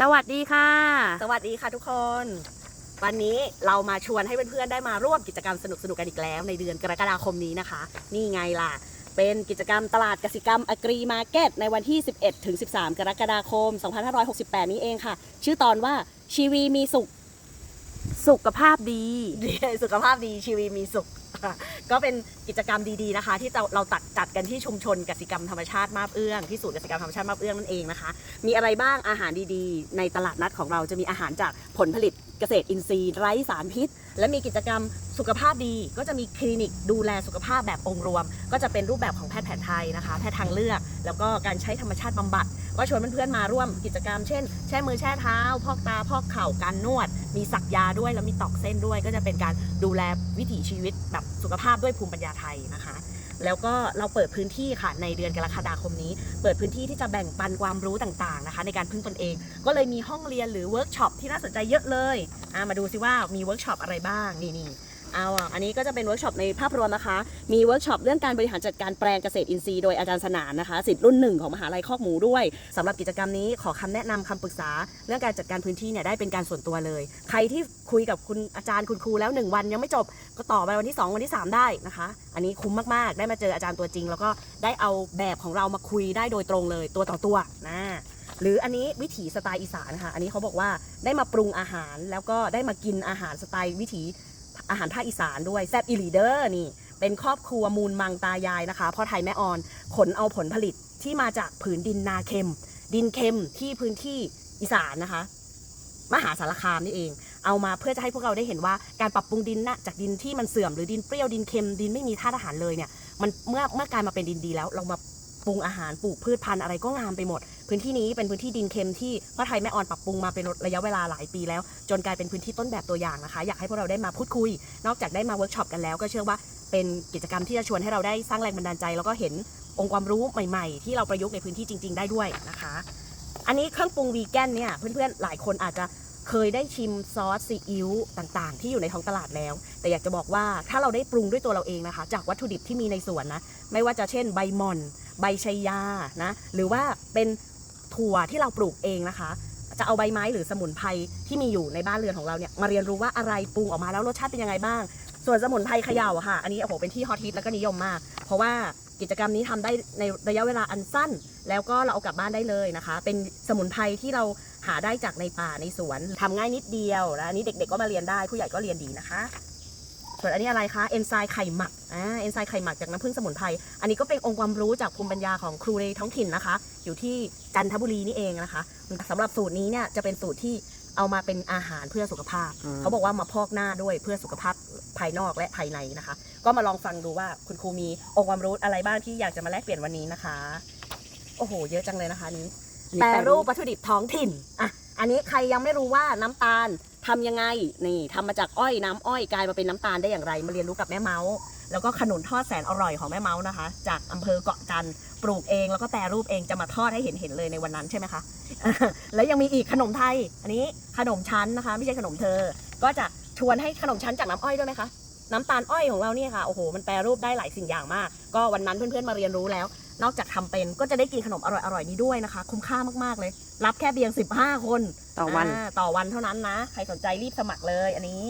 สวัสดีค่ะ สวัสดีค่ะทุกคน วันนี้เรามาชวนให้เพื่อนๆได้มาร่วมกิจกรรมสนุกๆกันอีกแล้ว ในเดือนกรกฎาคมนี้นะคะ นี่ไงล่ะ เป็นกิจกรรมตลาดกสิกรรมอกรีมาร์เก็ตในวันที่ 11ถึง13 กรกฎาคม 2568 นี้เองค่ะ ชื่อตอนว่าชีวีมีสุข สุขภาพดี สุขภาพดีชีวีมีสุข ก็เป็นกิจกรรมดีๆนะคะ ที่เราเราตัดจัดกันที่ชุมชนกสิกรรมธรรมชาติมาบเอื้องที่ศูนย์กสิกรรมธรรมชาติมาบเอื้องนั่นเองนะคะ มีอะไรบ้างอาหารดีๆ ในตลาดนัดของเราจะมีอาหารจากผลผลิตเกษตรอินทรีย์ไร้สารพิษ และมีกิจกรรมสุขภาพดี ก็จะมีคลินิกดูแลสุขภาพแบบองค์รวม ก็จะเป็นรูปแบบของแพทย์แผนไทยนะคะ แพทย์ทางเลือก แล้วก็การใช้ธรรมชาติบำบัด ก็ชวนเพื่อนๆมาร่วมกิจกรรม เช่น แช่มือแช่เท้า พอกตา พอกเข่า การนวด มีสักยาด้วย แล้วมีตอกเส้นด้วย ก็จะเป็นการดูแลวิถีชีวิตแบบสุขภาพด้วยภูมิปัญญาไทยนะคะ แล้วก็เราเปิดพื้นที่ค่ะในเดือนกรกฎาคมนี้ เปิดพื้นที่ที่จะแบ่งปันความรู้ต่างๆนะคะ ในการพึ่งตนเอง ก็เลยมีห้องเรียนหรือเวิร์กช็อปที่น่าสนใจเยอะเลยมาดูซิว่ามีเวิร์กช็อปอะไรบ้างนี่นี่เอาอะอันนี้ก็จะเป็นเวิร์กช็อปในภาพรวมนะคะ มีเวิร์กช็อปเรื่องการบริหารจัดการแปลงเกษตรอินทรีย์โดยอาจารย์สนานนะคะสิทธิ์รุ่นหนึ่งของมหาลัยคอกหมูด้วยสำหรับกิจกรรมนี้ขอคำแนะนำคำปรึกษา เรื่องการจัดการพื้นที่เนี่ยได้เป็นการส่วนตัวเลย ใครที่คุยกับคุณอาจารย์คุณครูแล้ว 1 วันยังไม่จบ ก็ต่อไปวันที่ 2 วันที่ 3 ได้นะคะ อันนี้คุ้มมากๆ ได้มาเจออาจารย์ตัวจริง แล้วก็ได้เอาแบบของเรามาคุยได้โดยตรงเลยตัวต่อตัวนะ หรืออันนี้วิถีสไตล์อีสานค่ะ อันนี้เขาบอกว่าได้มาปรุงอาหารแล้วก็ได้มากินอาหารสไตล์วิถีอาหารภาคอีสานด้วยแซบอีลีเดอร์นี่เป็นครอบครัวมูลมังตายายนะคะพ่อไทยแม่ออนขนเอาผลผลิตที่มาจากผืนดินนาเค็ม ดินเค็มที่พื้นที่อีสานนะคะ มหาสารคามนี่เอง เอามาเพื่อจะให้พวกเราได้เห็นว่าการปรับปรุงดินนะจากดินที่มันเสื่อมหรือดินเปรี้ยวดินเค็มดินไม่มีธาตุอาหารเลยเนี่ยมันเมื่อเมื่อกลายมาเป็นดินดีแล้วเรามาปรุงอาหารปลูกพืชพันธุ์อะไรก็งามไปหมด พื้นที่นี้เป็นพื้นที่ดินเค็มที่พ่อไทยแม่ออนปรับปรุงมาเป็นระยะเวลาหลายปีแล้ว จนกลายเป็นพื้นที่ต้นแบบตัวอย่างนะคะ อยากให้พวกเราได้มาพูดคุย นอกจากได้มาเวิร์กช็อปกันแล้วก็เชื่อว่าเป็นกิจกรรมที่จะชวนให้เราได้สร้างแรงบันดาลใจ แล้วก็เห็นองค์ความรู้ใหม่ ๆ ที่เราประยุกต์ในพื้นที่จริง ๆ ได้ด้วยนะคะ อันนี้เครื่องปรุงวีแกนเนี่ยเพื่อนๆหลายคนอาจจะเคยได้ชิมซอสซีอิ๊วต่างๆ ที่อยู่ในท้องตลาดแล้ว แต่อยากจะบอกว่าถ้าเราได้ปรุงด้วยตัวเราเองนะคะ จากวัตถุดิบที่มีในสวนนะ ไม่ว่าจะเช่นใบหม่อน ใบชายานะ หรือว่าเป็น ถั่วที่เราปลูกเองนะคะ จะเอาใบไม้หรือสมุนไพรที่มีอยู่ในบ้านเรือนของเราเนี่ยมาเรียนรู้ว่าอะไรปรุงออกมาแล้วรสชาติเป็นยังไงบ้าง ส่วนสมุนไพรเขย่าอะค่ะ อันนี้โอ้โหเป็นที่ฮอตฮิตแล้วก็นิยมมาก เพราะว่ากิจกรรมนี้ทำได้ในระยะเวลาอันสั้น แล้วก็เราเอากลับบ้านได้เลยนะคะ เป็นสมุนไพรที่เราหาได้จากในป่าในสวนทำง่ายนิดเดียวนะอันนี้เด็กๆก็มาเรียนได้ผู้ใหญ่ก็เรียนดีนะคะ ส่วนอันนี้อะไรคะเอนไซม์ไข่หมักอ่าเอนไซม์ไข่หมักจากน้ำผึ้งสมุนไพรอันนี้ก็เป็นองค์ความรู้จากภูมิปัญญาของครูในท้องถิ่นนะคะ อยู่ที่จันทบุรีนี่เองนะคะสำหรับสูตรนี้เนี่ยจะเป็นสูตรที่เอามาเป็นอาหารเพื่อสุขภาพอืมเขาบอกว่ามาพอกหน้าด้วยเพื่อสุขภาพภายนอกและภายในนะคะ ก็มาลองฟังดูว่าคุณครูมีองค์ความรู้อะไรบ้างที่อยากจะมาแลกเปลี่ยนวันนี้นะคะ โอ้โห เยอะจังเลยนะคะอันนี้แปรรูปวัตถุดิบท้องถิ่นอะ อันนี้ใครยังไม่รู้ว่าน้ำตาลทำยังไงนี่ทำมาจากอ้อยน้ำอ้อยกลายมาเป็นน้ำตาลได้อย่างไร มาเรียนรู้กับแม่เมาส์แล้วก็ขนุนทอดแสนอร่อยของแม่เมาส์นะคะ จากอำเภอเกาะจันปลูกเองแล้วก็แปรรูปเองจะมาทอดให้เห็นเห็นเลยในวันนั้นใช่ไหมคะแล้วยังมีอีกขนมไทย อันนี้ขนมชั้นนะคะ ไม่ใช่ขนมเธอ ก็จะชวนให้ขนมชั้นจากน้ำอ้อยด้วยไหมคะ น้ำตาลอ้อยของเราเนี่ยค่ะโอ้โหมันแปรรูปได้หลายสิ่งอย่างมาก ก็วันนั้นเพื่อนๆมาเรียนรู้แล้ว นอกจากทำเป็นก็จะได้กินขนมอร่อยๆนี้ด้วยนะคะ คุ้มค่ามากๆเลย รับแค่เพียง 15 คนต่อวันาต่อวันเท่านั้นนะ ใครสนใจรีบสมัครเลยอันนี้